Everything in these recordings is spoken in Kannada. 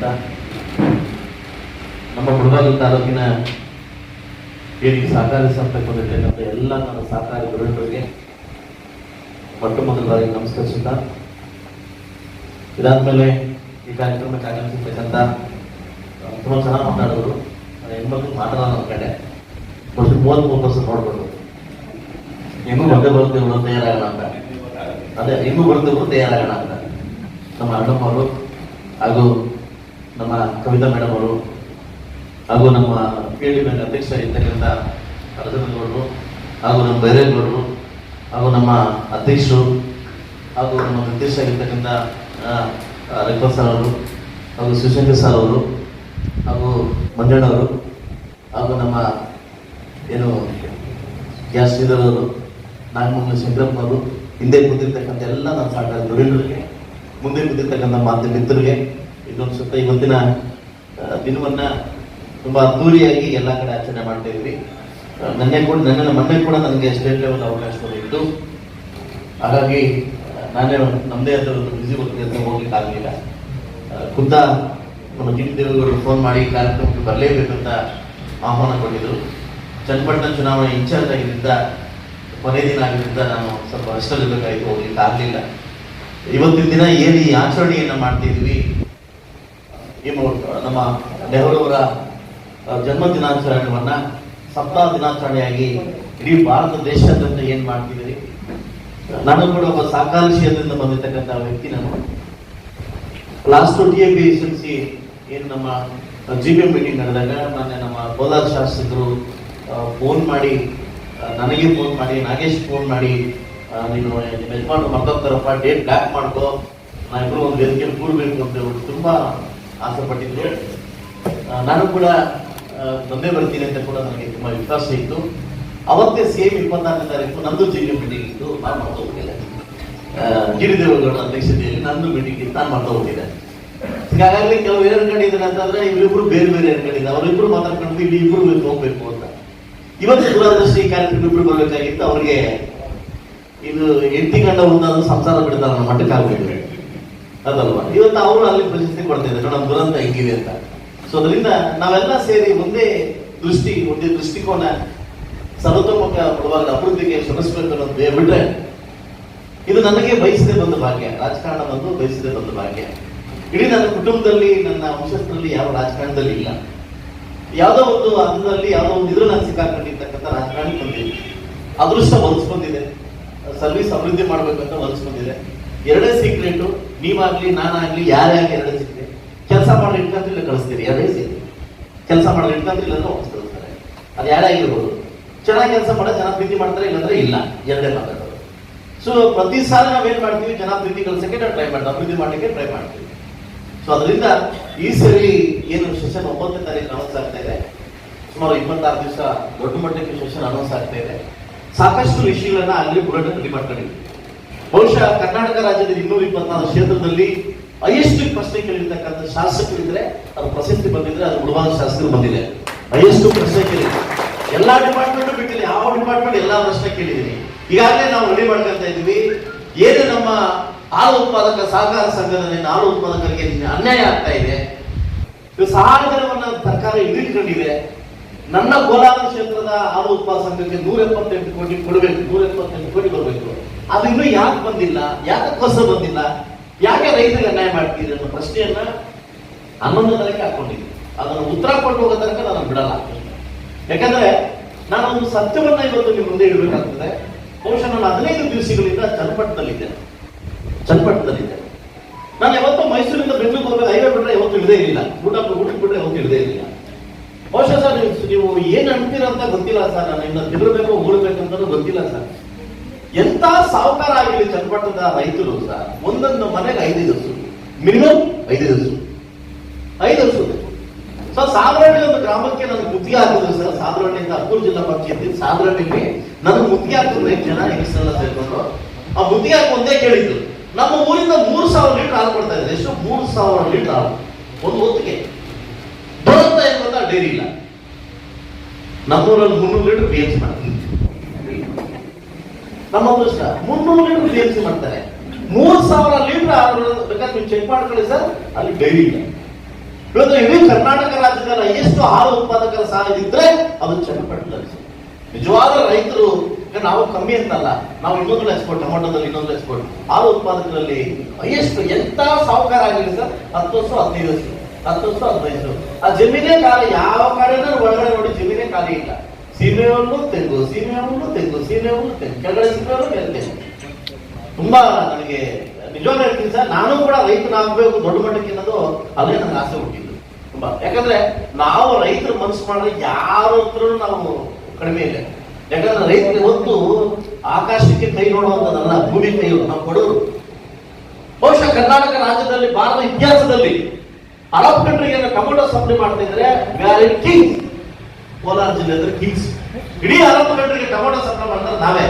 ಅಂತ ನಮ್ಮ ಮುಳಬಾಗಿಲು ತಾಲೂಕಿನ ಏನಿಗೆ ಸಹಕಾರಿ ಸಂಸ್ಥೆ ಎಲ್ಲ ನನ್ನ ಸಹಕಾರಿ ಗುರುಗಳಿಗೆ ಮೊಟ್ಟ ಮೊದಲದಾಗಿ ನಮಸ್ಕರಿಸುತ್ತಾ. ಇದಾದ್ಮೇಲೆ ಈ ಕಾರ್ಯಕ್ರಮಕ್ಕೆ ಆಗಮಿಸಿರ್ತಕ್ಕಂಥ ತುಂಬ ಚೆನ್ನಾಗಿ ಮಾತಾಡಿದ್ರು ಹೆಣ್ಮಕ್ಳು ಮಾತಾಡೋಣ ಕಡೆ. ವರ್ಷ ಮೂವತ್ತ್ಮೂರು ಪರ್ಸೆಂಟ್ ನೋಡ್ಬೋದು. ಒಂದೇ ಬರುತ್ತೆ ಇವರು ತಯಾರಾಗೋಣ ಅಂತ. ಅದೇ ಬರುತ್ತೆ ಇವರು ತಯಾರಾಗೋಣ ಅಂತ. ನಮ್ಮ ಅಣ್ಣಮ್ಮವರು ಹಾಗೂ ನಮ್ಮ ಕವಿತಾ ಮೇಡಮ್ ಅವರು ಹಾಗೂ ನಮ್ಮ ಪಿ ಡಿ ಬ್ಯಾಂಕ್ ಅಧ್ಯಕ್ಷ ಇರ್ತಕ್ಕಂಥ ಅರಸನಗೌಡರು ಹಾಗೂ ನಮ್ಮ ಬೈರೇಗೌಡರು ಹಾಗೂ ನಮ್ಮ ಅಧ್ಯಕ್ಷರು ಹಾಗೂ ನಮ್ಮ ನಿರ್ದೇಶಕರಾಗಿರ್ತಕ್ಕಂಥ ರೆಫರ್ ಸರ್ ಅವರು ಹಾಗೂ ಶಿವಶಂಕರ್ ಸರ್ ಅವರು ಹಾಗೂ ಮಂಜಣ್ಣವರು ಹಾಗೂ ನಮ್ಮ ಏನು ಗ್ಯಾಸ್ ಶ್ರೀಧರ್ ಅವರು, ನಾಗಮಂಗಲ ಶಂಕರಪ್ಪನವರು ಹಿಂದೆ ಕೂತಿರ್ತಕ್ಕಂಥ ಎಲ್ಲ ನಮ್ಮ ಸಾಕ ದುರೀಣರಿಗೆ ಮುಂದೆ ಕೂತಿರ್ತಕ್ಕಂಥ ಮಾಧ್ಯಮ ಮಿತ್ರರಿಗೆ ಇದೊಂದು ಸುತ್ತ ಇವತ್ತಿನ ದಿನವನ್ನ ತುಂಬಾ ಅದ್ದೂರಿಯಾಗಿ ಎಲ್ಲ ಕಡೆ ಆಚರಣೆ ಮಾಡ್ತಾ ಇದ್ವಿ. ನೆನ್ನೆ ಕೂಡ, ನನ್ನ, ಮೊನ್ನೆ ಕೂಡ ನನಗೆ ಸ್ಟೇಟ್ ಲೆವೆಲ್ ಅವಕಾಶ ಇತ್ತು. ಹಾಗಾಗಿ ನಾನೇ ನಮ್ಮದೇ ಆದ ಒಂದು ಬಿಸಿ ಕೆಲಸ ಹೋಗ್ಲಿಕ್ಕೆ ಆಗಲಿಲ್ಲ. ಖುದ್ದ ನಮ್ಮ ಜಿಟಿ ದೇವೇಗೌಡರು ಫೋನ್ ಮಾಡಿ ಕಾರ್ಯಕ್ರಮಕ್ಕೆ ಬರಲೇಬೇಕಂತ ಆಹ್ವಾನ ಕೊಟ್ಟಿದ್ರು. ಚನ್ನಪಟ್ಟಣ ಚುನಾವಣೆ ಇನ್ಚಾರ್ಜ್ ಆಗಿದ್ದರಿಂದ ಕೊನೆ ದಿನ ಆಗಿದ್ದರಿಂದ ನಾನು ಸ್ವಲ್ಪ ಅಷ್ಟಲ್ಲಿರ್ಬೇಕಾಯ್ತು ಹೋಗ್ಲಿಕ್ಕೆ ಆಗಲಿಲ್ಲ. ಇವತ್ತಿನ ದಿನ ಏನು ಈ ಆಚರಣೆಯನ್ನು ಮಾಡ್ತಿದ್ವಿ ಏನು ನಮ್ಮ ನೆಹರು ಅವರ ಆ, ಜನ್ಮ ದಿನಾಚರಣೆಯನ್ನು ಸಪ್ತಾಹ ದಿನಾಚರಣೆಯಾಗಿ ಇಡೀ ಭಾರತ ದೇಶಾದ್ಯಂತ ಏನ್ ಮಾಡ್ತಿದ್ದೀರಿ? ನಾನು ಕೂಡ ಒಬ್ಬ ಕ್ಷೇತ್ರದಿಂದ ಬಂದಿರ್ತಕ್ಕಂಥ ವ್ಯಕ್ತಿ ನಾನು. Last T A B S L C ಏನು ನಮ್ಮ ಜಿ ಪಿ ಎಂ ಮೀಟಿಂಗ್ ನಡೆದಾಗ ನಾನು ನಮ್ಮ ಕೋಲಾರ ಶಾಸಕರು ಫೋನ್ ಮಾಡಿ ನನಗೆ ಫೋನ್ ಮಾಡಿ ನಾಗೇಶ್ ಫೋನ್ ಮಾಡಿ ನೀನು ನಿಮ್ಮ ಯಜಮಾನ್ರು ಮರ್ತೋಗ್ತಾರಪ್ಪ ಡೇಟ್ ಬ್ಯಾಕ್ ಮಾಡ್ಕೋ. ನಾವಿಬ್ರು ಒಂದು ವೇದಿಕೆಯಲ್ಲಿ ಕೂಡಬೇಕು ಅಂತ ಹೇಳ್ಬಿಟ್ಟು ತುಂಬಾ ಆಸೆ ಪಟ್ಟಿದ್ರು ನಾನು ಕೂಡ ಬಂದೇ ಬರ್ತೀನಿ ಅಂತ ಕೂಡ ನನಗೆ ತುಂಬಾ ವಿಶ್ವಾಸ ಇತ್ತು. ಅವತ್ತೇ ಸೇಮ್ ಇಪ್ಪತ್ತಾರನೇ ತಾರೀಕು ನಂದು ಜಿಲ್ಲೆ ಮೀಟಿಂಗ್ ಇತ್ತು, ನಾನು ಮಾಡ್ತಾ ಹೋಗಿಲ್ಲ ಗಿರಿದೇವೇಗೌಡ ಅಧ್ಯಕ್ಷತೆಯಲ್ಲಿ ನಂದು ಮೀಟಿಂಗ್ ಇತ್ತು, ನಾನು ಮಾಡ್ತಾ ಹೋಗಿದ್ದೆ ಈಗಾಗಲೇ ಕೆಲವು ಏನು ಅನ್ಕೊಂಡಿದ್ದಾರೆ ಅಂತಂದ್ರೆ ಇವರಿಬ್ರು ಬೇರೆ ಬೇರೆ ಅನ್ಕೊಂಡಿದ್ದಾರೆ ಅವರಿಬ್ರು ಮಾತಾಡ್ಕೊಂಡು ಇಲ್ಲಿ ಇಬ್ರು ಹೋಗ್ಬೇಕು ಅಂತ. ಇವತ್ತು ದೂರದರ್ಶಿ ಕಾರ್ಯಕ್ರಮ ಇಬ್ರು ಬರಬೇಕಾಗಿತ್ತು. ಅವ್ರಿಗೆ ಇದು ಎಂಟಿ ಗಂಡ ಒಂದಾದ್ರು ಸಂಸಾರ ಬಿಡ್ತಾರೆ ಮಟ್ಟಕ್ಕೆ ಆಗ್ಬೇಕು ಅದಲ್ವಾ? ಇವತ್ತು ಅವರು ಅಲ್ಲಿ ಪ್ರಶಸ್ತಿ ಕೊಡ್ತಿದ್ದಾರೆ. ನಮ್ಮ ದುರಂತ ಹೆಂಗಿದೆ ಅಂತ. ಸೊ ಅದರಿಂದ ನಾವೆಲ್ಲ ಸೇರಿ ಒಂದೇ ದೃಷ್ಟಿ, ಒಂದೇ ದೃಷ್ಟಿಕೋನ ಸರ್ವತೋಮುಖ ಕೊಡುವಾಗ ಅಭಿವೃದ್ಧಿಗೆ ಶ್ರಮಿಸಬೇಕು ಅನ್ನೋದು ಬಿಟ್ರೆ ಇದು ನನಗೆ ಬಯಸದೆ ಬಂದ ಭಾಗ್ಯ. ರಾಜಕಾರಣ ಬಂದು ಬಯಸದೆ ಬಂದ ಭಾಗ್ಯ. ಇಡೀ ನನ್ನ ಕುಟುಂಬದಲ್ಲಿ, ನನ್ನ ವಂಶಸ್ಥರಲ್ಲಿ ಯಾವ ರಾಜಕಾರಣದಲ್ಲಿ ಇಲ್ಲ. ಯಾವುದೋ ಒಂದು ಹಂತದಲ್ಲಿ, ಯಾವುದೋ ಒಂದು ಇದ್ರಲ್ಲಿ ನಾನು ಸಿಕ್ಕಾಕೊಂಡಿರ್ತಕ್ಕಂಥ ರಾಜಕಾರಣ ಬಂದಿದೆ ಅದೃಷ್ಟ ಹೊಲಿಸ್ಕೊಂಡಿದೆ ಸರ್ವಿಸ್ ಅಭಿವೃದ್ಧಿ ಮಾಡ್ಬೇಕಂತ ಹೊಲಿಸ್ಕೊಂಡಿದೆ ಎರಡೇ ಸೀಕ್ರೆಟು ನೀವಾಗ್ಲಿ, ನಾನಾಗ್ಲಿ ಯಾರೇ ಆಗಲಿ ಎರಡು ಸಿಕ್ಕಿದೆ? ಕೆಲಸ ಮಾಡಿ ಇಟ್ಕೊಂತಿಲ್ಲ ಕಳಿಸ್ತೀರಿ ಎರಡೇ ಸಿಗ್ತೀವಿ ಕೆಲಸ ಮಾಡೋದು ಇಟ್ಕೊಂತಿಲ್ಲ ಅಂದ್ರೆ ವಾಪಸ್ ಕಳಿಸ್ತಾರೆ. ಅದು ಯಾರೇ ಆಗಿರ್ಬೋದು ಚೆನ್ನಾಗಿ ಕೆಲಸ ಮಾಡೋ ಜನ ಪ್ರೀತಿ ಮಾಡ್ತಾರೆ, ಇಲ್ಲಾಂದ್ರೆ ಇಲ್ಲ. ಎರಡೇ ಮಾತಾಡೋದು. ಸೊ ಪ್ರತಿ ಸಾಲ ನಾವೇನ್ ಮಾಡ್ತೀವಿ? ಜನ ಪ್ರೀತಿ ಕಳ್ಸಕ್ಕೆ ನಾವು ಟ್ರೈ ಮಾಡ್ತೀವಿ, ಅಭಿವೃದ್ಧಿ ಮಾಡಲಿಕ್ಕೆ ಟ್ರೈ ಮಾಡ್ತೀವಿ. ಸೊ ಅದರಿಂದ ಈ ಸರಿ ಏನು ಸೆಷನ್ ಒಂಬತ್ತನೇ ತಾರೀಕು ಅನೌನ್ಸ್ ಆಗ್ತಾ ಇದೆ. ಸುಮಾರು ಇಪ್ಪತ್ತಾರು ದಿವಸ ದೊಡ್ಡ ಮಟ್ಟಕ್ಕೆ ಸೆಷನ್ ಅನೌನ್ಸ್ ಆಗ್ತಾ ಇದೆ. ಸಾಕಷ್ಟು ವಿಷಯಗಳನ್ನ ಅಲ್ಲಿ ಬುಲೆಟ್ ರೆಡಿ ಮಾಡ್ಕೊಂಡಿದ್ವಿ. ಬಹುಶಃ ಕರ್ನಾಟಕ ರಾಜ್ಯದ ಇನ್ನೂರ ಇಪ್ಪತ್ನಾಲ್ಕು ಕ್ಷೇತ್ರದಲ್ಲಿ ಹೈಯೆಸ್ಟ್ ಪ್ರಶ್ನೆ ಕೇಳಿರ್ತಕ್ಕಂಥ ಶಾಸಕರಿದ್ರೆ ಅದು ಪ್ರಶಸ್ತಿ ಬಂದಿದ್ರೆ ಅದು ಮುಳುಬಾಗ ಶಾಸಕರು ಬಂದಿದೆ. ಹೈಯೆಸ್ಟ್ ಪ್ರಶ್ನೆ ಕೇಳಿದೆ ಎಲ್ಲಾ ಡಿಪಾರ್ಟ್ಮೆಂಟ್ ಬಿಟ್ಟಿಲ್ಲ ಯಾವ ಡಿಪಾರ್ಟ್ಮೆಂಟ್ ಎಲ್ಲಾ ಪ್ರಶ್ನೆ ಕೇಳಿದೀನಿ ಈಗಾಗಲೇ ನಾವು ರೆಡಿ ಮಾಡ್ಕೊಂತ ಇದೀವಿ ಏನು ನಮ್ಮ ಹಾಲು ಉತ್ಪಾದಕ ಸಹಕಾರ ಸಂಘದಲ್ಲಿ ಹಾಲು ಉತ್ಪಾದಕರಿಗೆ ಅನ್ಯಾಯ ಆಗ್ತಾ ಇದೆ. ಸಹಾಯಧನವನ್ನ ಸರ್ಕಾರ ಹಿಡಿದುಕೊಂಡಿದೆ ನನ್ನ ಕೋಲಾರ ಕ್ಷೇತ್ರದ ಹಾಲು ಉತ್ಪಾದಕ ಸಂಘಕ್ಕೆ ನೂರ ಎಪ್ಪತ್ತೆಂಟು ಕೋಟಿ ಕೊಡಬೇಕು ನೂರ ಎಪ್ಪತ್ತೆಂಟು ಕೋಟಿ ಬರಬೇಕು. ಅದು ಇನ್ನೂ ಯಾಕೆ ಬಂದಿಲ್ಲ? ಯಾಕೆ ಬಂದಿಲ್ಲ? ಯಾಕೆ ರೈತರಿಗೆ ಅನ್ಯಾಯ ಮಾಡ್ತೀರಿ ಅನ್ನೋ ಪ್ರಶ್ನೆಯನ್ನ ಹನ್ನೊಂದು ತಲೆಗೆ ಹಾಕೊಂಡಿದ್ದೀನಿ. ಅದನ್ನು ಉತ್ತರ ಕೊಟ್ಟು ಹೋಗೋ ತನಕ ನಾನು ಬಿಡಲ್ಲ. ಯಾಕಂದ್ರೆ ನಾನು ಒಂದು ಸತ್ಯವನ್ನ ಇವತ್ತು ನಿಮ್ಮ ಮುಂದೆ ಇಡಬೇಕಾಗ್ತದೆ ಬಹುಶಃ ನಾನು ಹದಿನೈದು ದಿವಸಗಳಿಂದ ಚನ್ನಪಟ್ಟಣದಲ್ಲಿದ್ದೆ. ಚನ್ನಪಟ್ಟಣದಲ್ಲಿದ್ದೆ. ನಾನು ಯಾವತ್ತೂ ಮೈಸೂರಿಂದ ಬೆಂಗಳೂರು ಹೋಗಬೇಕು ಹೈವೇ ಬಿಟ್ರೆ ಯಾವತ್ತೂ ಇಳದೇ ಇರಲಿಲ್ಲ. ಊಟ ಊಟಕ್ಕೆ ಬಿಟ್ರೆ ಯಾವತ್ತೂ ಇಳದೇ ಇರಲಿಲ್ಲ. ಬಹುಶಃ ಸರ್ ನೀವು ಏನ್ ಅಂತೀರ ಅಂತ ಗೊತ್ತಿಲ್ಲ ಸರ್. ನಾನು ಇನ್ನ ತಿರುಗಬೇಕು ಓಡಬೇಕು ಅಂತ ಗೊತ್ತಿಲ್ಲ ಸರ್. ಎಂತ ಸಾವುಕಾರ ಆಗಿರಲಿ ಚನ್ನಪಟ್ಟಣದ ರೈತರು ಸರ್, ಒಂದೊಂದು ಮನೆಗೆ ಐದು ದಿವಸ ಮಿನಿಮಮ್ ಐದು ದಿವಸ ಐದು ದಿವಸ ಸೊ ಸಾಧಾರಣ ಒಂದು ಗ್ರಾಮಕ್ಕೆ ನನಗೆ ಮುತ್ತಿಗೆ ಹಾಕಿದ್ರು ಸರ್. ಸಾಧಾರಣದಿಂದ ಅಕ್ಕೂರು ಜಿಲ್ಲಾ ಪಂಚಾಯತಿ ಸಾಧಾರಣಕ್ಕೆ ನನಗೆ ಮುತ್ತಿಗೆ ಹಾಕಿದ್ರೆ ಜನ ಹೆಸರೆಲ್ಲ ಸೇರ್ಕೊಂಡು. ಆ ಮುತ್ತಿಗೆ ಹಾಕಿ ಒಂದೇ ಕೇಳಿದ್ರು. ನಮ್ಮ ಊರಿಂದ ಮೂರು ಸಾವಿರ ಲೀಟರ್ ಹಾಲು ಕೊಡ್ತಾ ಇದ್ದಾರೆ. ಎಷ್ಟು? ಮೂರು ಸಾವಿರ ಲೀಟರ್ ಹಾಲು. ಒಂದು ಹೊತ್ತಿಗೆ. ಬರುತ್ತೆ ಡೈರಿ ಇಲ್ಲ ನಮ್ಮೂರಲ್ಲಿ ಮುನ್ನೂರು ಲೀಟರ್ ಬಿ ಎಂ ಸಿ ನಮ್ಮ ಅದೃಷ್ಟ, ಮುನ್ನೂರು ಲೀಟರ್ ಬಿ ಎಂ ಸಿ ಮಾಡ್ತಾರೆ. ಮೂರ್ ಸಾವಿರ ಲೀಟರ್ ಬೇಕಾದ್ರೆ ನೀವು ಚೆಕ್ ಮಾಡ್ಕೊಳ್ಳಿ ಸರ್, ಅಲ್ಲಿ ಡೈರಿ ಇಲ್ಲ. ಇವತ್ತು ಇಡೀ ಕರ್ನಾಟಕ ರಾಜ್ಯದಲ್ಲಿ ಎಷ್ಟು ಹಾಲು ಉತ್ಪಾದಕರ ಸಾಲದಿದ್ರೆ ಅದು ಚನ್ನಪಟ್ಟಣ ನಿಜವಾದ ರೈತರು ನಾವು ಕಮ್ಮಿ ಅಂತಲ್ಲ, ನಾವು ಇನ್ನೊಂದು ಎಕ್ಸ್ಪೋರ್ಟ್ ಟೊಮೊಟೊದಲ್ಲಿ ಇನ್ನೊಂದು ಎಕ್ಸ್ಪೋರ್ಟ್ ಹಾಲು ಉತ್ಪಾದಕರಲ್ಲಿ ಎಷ್ಟು ಎಂತ ಸಾಹುಕಾರ ಆಗಿಲ್ಲ ಸರ್, ಹತ್ತು ವರ್ಷ ಹದಿನೈದು ವರ್ಷ. ವರ್ಷ ಹದಿನೈದು ಆ ಜಮೀನೇ ಖಾಲಿ, ಯಾವ ಕಡೆನೂ ಒಳಗಡೆ ನೋಡಿ ಜಮೀನೇ ಖಾಲಿ ಇಲ್ಲ. ಸೀಮೆಯನ್ನು ತೆಂಗು ಸೀಮೆಯನ್ನು ತೆಂಗು ಸೀಮೆಯನ್ನು ತೆಂಗು. ಕೆಳಗಡೆ ಸೀಮೆಯನ್ನು ಮೇಲೆ ತೆಂಗು. ತುಂಬಾ ನನಗೆ ನಿಜವಾಗ್ಲೂ ಹೇಳ್ತೀನಿ ಸರ್, ನಾನು ಕೂಡ ರೈತನಾಗಬೇಕು ದೊಡ್ಡ ಮಟ್ಟಕ್ಕೆ ಅನ್ನೋದು ಅಲ್ಲೇ ನನಗೆ ಆಸೆ ಹುಟ್ಟಿದ್ದು. ತುಂಬಾ. ಯಾಕಂದ್ರೆ ನಾವು ರೈತರ ಮನಸ್ಸು ಮಾಡಿದ್ರೆ ಯಾರ ಹತ್ರ ನಾವು ಕಡಿಮೆ ಇಲ್ಲ. ಯಾಕಂದ್ರೆ ರೈತರಿಗೆ ಹೊತ್ತು ಆಕಾಶಕ್ಕೆ ಕೈ ನೋಡುವಂಥದ್ದಲ್ಲ ಭೂಮಿ ಕೈ ನಾವು ಕೊಡೋರು. ಬಹುಶಃ ಕರ್ನಾಟಕ ರಾಜ್ಯದಲ್ಲಿ, ಭಾರತ ಇತಿಹಾಸದಲ್ಲಿ ಅರಬ್ ಕಂಟ್ರಿಗೆ ಟೊಮೊಟೊ ಸಪ್ಲೈ ಮಾಡ್ತಾ ಇದ್ರೆ ಕಿಂಗ್ ಕೋಲಾರ ಜಿಲ್ಲೆ ಅಂದ್ರೆ ಕಿಂಗ್ಸ್ ಇಡೀ ಅರಬ್ ಕಂಟ್ರಿಗೆ ಟೊಮೊಟೊ ಸಪ್ಲೈ ಮಾಡ್ತಾರೆ ನಾವೇ.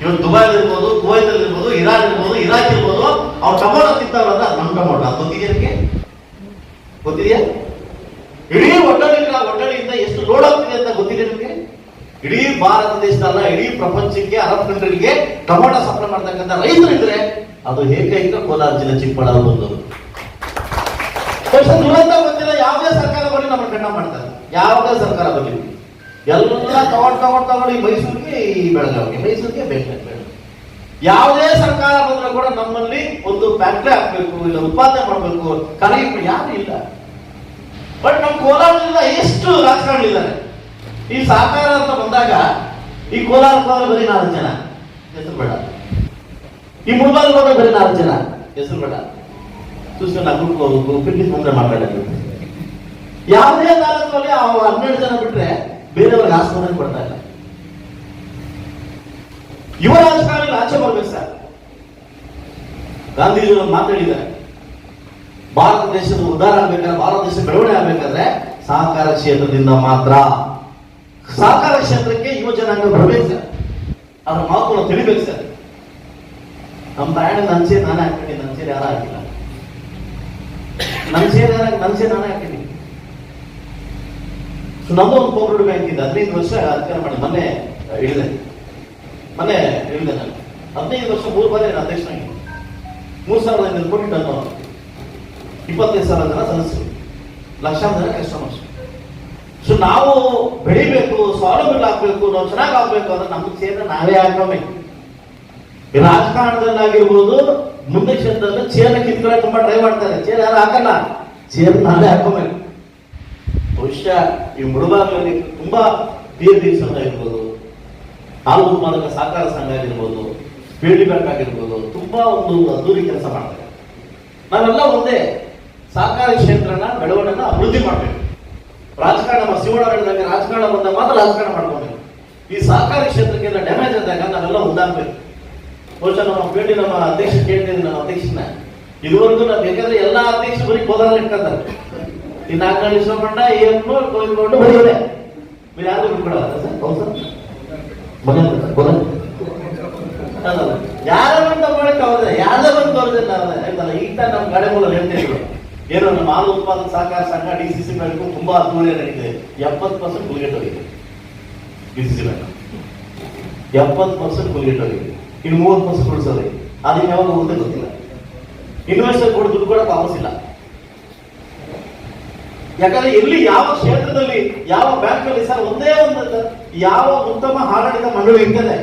ಇವತ್ತು ದುಬೈ ಇರ್ಬೋದು ಕುವೈತ್ ಇರ್ಬೋದು, ಇರಾನ್ ಇರ್ಬೋದು, ಇರಾಕ್ ಇರ್ಬೋದು. ಅವ್ರು ಟೊಮೊಟೊ ತಿಂತಾರಲ್ಲ ನಮ್ ಟೊಮೊಟೊ ಗೊತ್ತಿದೆಯಾ ನಿಮಗೆ? ಗೊತ್ತಿದೆಯಾ? ಇಡೀ ಒಡ್ಡಳಿಂದ ಒಡ್ಡಳಿಯಿಂದ ಎಷ್ಟು ಲೋಡ್ ಆಗ್ತಿದೆ ಅಂತ ಗೊತ್ತಿದೆ ನಿಮಗೆ? ಇಡೀ ಭಾರತ ದೇಶದಲ್ಲ ಇಡೀ ಪ್ರಪಂಚಕ್ಕೆ ಅರಬ್ ಕಂಟ್ರಿಗೆ ಟೊಮೊಟೊ ಸಪ್ಲೈ ಮಾಡ್ತಕ್ಕಂಥ ರೈತರು ಇದ್ರೆ ಅದು ಏಕೈಕ ಕೋಲಾರ ಜಿಲ್ಲೆ ಚಿಕ್ಕಬಳ್ಳಾಪುರ ಬಹುಶಃ ದುರಂತ ಯಾವುದೇ ಸರ್ಕಾರ ಬರಲಿ ನಮ್ಮ ಖಂಡ ಮಾಡ್ತಾರೆ. ಯಾವುದೇ ಸರ್ಕಾರ ಬರಲಿ ಎಲ್ಲ ತಗೊಂಡ್ ತಗೊಂಡ್ ತಗೊಂಡು ಈ ಮೈಸೂರಿಗೆ, ಈ ಬೆಳಗಾವಿಗೆ. ಮೈಸೂರಿಗೆ ಬೆಂಗಳೂರು ಬೆಳಗಾವಿ. ಯಾವುದೇ ಸರ್ಕಾರ ಬಂದ್ರೆ ಕೂಡ ನಮ್ಮಲ್ಲಿ ಒಂದು ಫ್ಯಾಕ್ಟ್ರಿ ಹಾಕ್ಬೇಕು ಇಲ್ಲ ಉತ್ಪಾದನೆ ಮಾಡಬೇಕು ಕರಗಿ ಯಾರು ಇಲ್ಲ. ಬಟ್ ನಮ್ಮ ಕೋಲಾರದಿಂದ ಎಷ್ಟು ರಾಜಕಾರಣಿದ್ದಾರೆ ಈ ಸಹಕಾರ ಅಂತ ಬಂದಾಗ ಈ ಕೋಲಾರ ಬರೀ ನಾಲ್ಕು ಜನ. ಹೆಸರು ಬೇಡ. ಈ ಮುಂಬಾಗ ಹೋದ್ರೆ ಬರೀ ನಾಲ್ಕು ಜನ. ಹೆಸರು ಬೇಡ. ಸುಸ್ಕೊಂಡು ಗ್ರೂಪ್ ಹೋಗ್ಬೇಕು ಪಿಕ್ನಿಕ್ ಮುಂದೆ ಮಾತಾಡೋದು ಯಾವುದೇ ಕಾಲದಲ್ಲಿ ಆ ಹನ್ನೆರಡು ಜನ ಬಿಟ್ರೆ ಬೇರೆಯವ್ರಿಗೆ ಆಸ್ಪತ್ರೆ ಕೊಡ್ತಾ ಇಲ್ಲ. ಯುವ ರಾಜಕಾರಣಿ ಆಚೆ ಬರ್ಬೇಕು ಸರ್. ಗಾಂಧೀಜಿ ಮಾತಾಡಿದ್ದಾರೆ ಭಾರತ ದೇಶದ ಉದ್ಧಾರ ಆಗ್ಬೇಕಾದ್ರೆ, ಭಾರತ ದೇಶ ಬೆಳವಣಿಗೆ ಆಗ್ಬೇಕಾದ್ರೆ ಸಹಕಾರ ಕ್ಷೇತ್ರದಿಂದ ಮಾತ್ರ. ಸಹಕಾರ ಕ್ಷೇತ್ರಕ್ಕೆ ಯುವ ಜನಾಂಗ ಬರ್ಬೇಕು ಸರ್. ಅದ್ರ ಮಹತ್ವ ತಿಳಿಬೇಕು ಸರ್. ನಮ್ಮ ಪ್ರಯಾಣ ಅಂಚೆ ನಾನೇ ಹಾಕ್ತೀನಿ ಅಂಚೆ ಯಾರು ಹಾಕಿಲ್ಲ ನನ್ನ ಯಾರು ನನ್ನ ನಾನೇ ಹಾಕಿದ್ದೀನಿ ಸೊ ನಮ್ದು ಒಂದು ಕೋಪರೇಟಿವ್ ಬ್ಯಾಂಕ್ ಇದೆ ಹದಿನೈದು ವರ್ಷ ಅಧಿಕಾರ ಮಾಡಿ ಮೊನ್ನೆ ಇಳಿದೆ ಮೊನ್ನೆ ಇಳಿದೆ ನಾನು. ಹದಿನೈದು ವರ್ಷ ಮೂರು ಬಾರಿ ನಾನು ಅಧ್ಯಕ್ಷನಾಗಿ ಮೂರು ಸಾವಿರದ ಐನೂರು ಕೋಟಿ ಟನ್ ಇಪ್ಪತ್ತೈದು ಸಾವಿರ ಜನ ಸದಸ್ಯರು. ಲಕ್ಷಾಂತರ ಕಸ್ಟಮರ್ಸ್ ಸೊ ನಾವು ಬೆಳಿಬೇಕು ಸ್ವಾವಲಂಬಿ ಹಾಕ್ಬೇಕು, ನಾವು ಚೆನ್ನಾಗಿ ಆಗ್ಬೇಕು ಅಂದ್ರೆ ನಮ್ಗೆ ಸೇರಿದ ನಾವೇ ಹಾಕಬೇಕು ರಾಜಕಾರಣದಲ್ಲಾಗಿರ್ಬೋದು, ಮುಂದೆ ಕ್ಷೇತ್ರದಲ್ಲಿ ಚೇರ್ ಕಿತ್ಕೊಳ್ಳೋಕೆ ತುಂಬಾ ಟ್ರೈ ಮಾಡ್ತಾರೆ ಚೇರ್ ಯಾರು ಹಾಕಲ್ಲ? ಚೇರ್ ನಾನೇ ಹಾಕೋಬೇಕು. ಬಹುಶಃ ಈ ಮುಳುಬಾಗಿಲಲ್ಲಿ ತುಂಬಾ ಬೀರ್ ಸಂಘ ಇರ್ಬೋದು, ಹಾಲು ಉತ್ಪಾದಕ ಸಹಕಾರ ಸಂಘ ಆಗಿರ್ಬೋದು ಬೇಡಿ ಬ್ಯಾಂಕ್ ಆಗಿರ್ಬೋದು, ತುಂಬಾ ಒಂದು ಅದ್ದೂರಿ ಕೆಲಸ ಮಾಡ್ತಾರೆ ನಾವೆಲ್ಲ ಒಂದೇ ಸಹಕಾರಿ ಕ್ಷೇತ್ರನ ಬೆಳವಣಿಗೆ ಅಭಿವೃದ್ಧಿ ಮಾಡಬೇಕು. ರಾಜಕಾರಣ ಶಿವಣ್ಣ ರಾಜಕಾರಣ ಬಂದಾಗ ಮಾತ್ರ ರಾಜಕಾರಣ ಮಾಡ್ಕೋಬೇಕು. ಈ ಸಹಕಾರಿ ಕ್ಷೇತ್ರಕ್ಕೆ ಡ್ಯಾಮೇಜ್ ಆದಾಗ ನಾವೆಲ್ಲ ಒಂದಾಗ್ಬೇಕು. ಬಹುಶಃ ನಮ್ಮ ಭೇಟಿ ನಮ್ಮ ಅಧ್ಯಕ್ಷ ಕೇಳ್ತೀನಿ ನಮ್ಮ ಅಧ್ಯಕ್ಷನ. ಇದುವರೆಗೂ ನಾವು ಬೇಕಾದ್ರೆ ಎಲ್ಲ ಅಧ್ಯಕ್ಷ ಬರೀ ಕೋಲಾರ ಇಟ್ಕೊಂತಾರೆ ಈ ನಾಲ್ಕು ಸೋಮಣ್ಣ ಏನು ಕೊಯ್ಕೊಂಡು ಬರೀದೆ మీరు ಯಾರು ಬಿಟ್ಕೊಡಲ್ಲ ಸರ್ ಹೌದು? ಸರ್ ಮನೆ ಕೋಲಾರ ಅಲ್ಲಲ್ಲ ಯಾರ ಬಂದು ತಗೊಳಕ್ ಅವ್ರದೇ ಯಾರೇ ಬಂದು ತೋರಿಸಿಲ್ಲ ಆಯ್ತಲ್ಲ ಈಗ ನಮ್ಮ ಮೂಲ ಹೇಳ್ತೇವೆ ಏನೋ ನಮ್ಮ ಹಾಲು ಉತ್ಪಾದನೆ ಸಹಕಾರ ಸಂಘ ಡಿ ಸಿ ಸಿ ಬ್ಯಾಂಕ್ ತುಂಬಾ ಅದ್ಭುತ ನಡೀತಿದೆ. ಎಪ್ಪತ್ತು ಪರ್ಸೆಂಟ್ ಗುಲ್ಗೆಟ್ ಹೋಗಿದೆ. D C C bank. ಎಪ್ಪತ್ತು ಪರ್ಸೆಂಟ್ ಗುಲ್ಗೆಟ್ ಹೋಗಿದೆ. ಇನ್ನು ಮೂವತ್ತು ಪರ್ಸೆಂಟ್ ಉಳಿಸೋದು. ಅದು ಯಾವಾಗ ಹೋಗುತ್ತೆ ಗೊತ್ತಿಲ್ಲ. ಇನ್ವೆಸ್ಟರ್ ಕೂಡ, ದುಡ್ಡು ಕೊಡಕ್ಕೆ ವಾಪಸ್ ಇಲ್ಲ. ಯಾಕಂದ್ರೆ ಎಲ್ಲಿ ಯಾವ ಕ್ಷೇತ್ರದಲ್ಲಿ, ಯಾವ ಬ್ಯಾಂಕ್ ಅಲ್ಲಿ ಸರ್ ಒಂದೇ ಒಂದು ಯಾವ ಉತ್ತಮ ಆಡಳಿತ ಮಂಡಳಿ ಇರ್ತದೆ,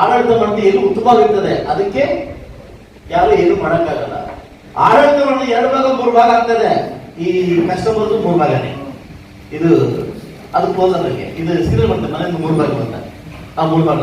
ಆಡಳಿತ ಮಂಡಳಿ ಎಲ್ಲಿ ಉತ್ತಮವಾಗಿರ್ತದೆ, ಅದಕ್ಕೆ ಯಾರು ಏನು ಮಾಡಕ್ಕಾಗಲ್ಲ. ಆಡಳಿತ ಮಂಡಳಿ ಎರಡು ಭಾಗ, ಮೂರು ಭಾಗ ಆಗ್ತದೆ. ಈ ಕಸ್ಟಮರ್ದು ಮೂರು ಭಾಗನೇ. ಇದು ಅದು ಕ್ಲೋಸ್ ಇದು ಸೀರಿಯಲ್ ಬರ್ತದೆ ಮನೆಯಿಂದ ಮೂರು ಭಾಗ ಬಂತ. ಆ ಮೂರು ಭಾಗ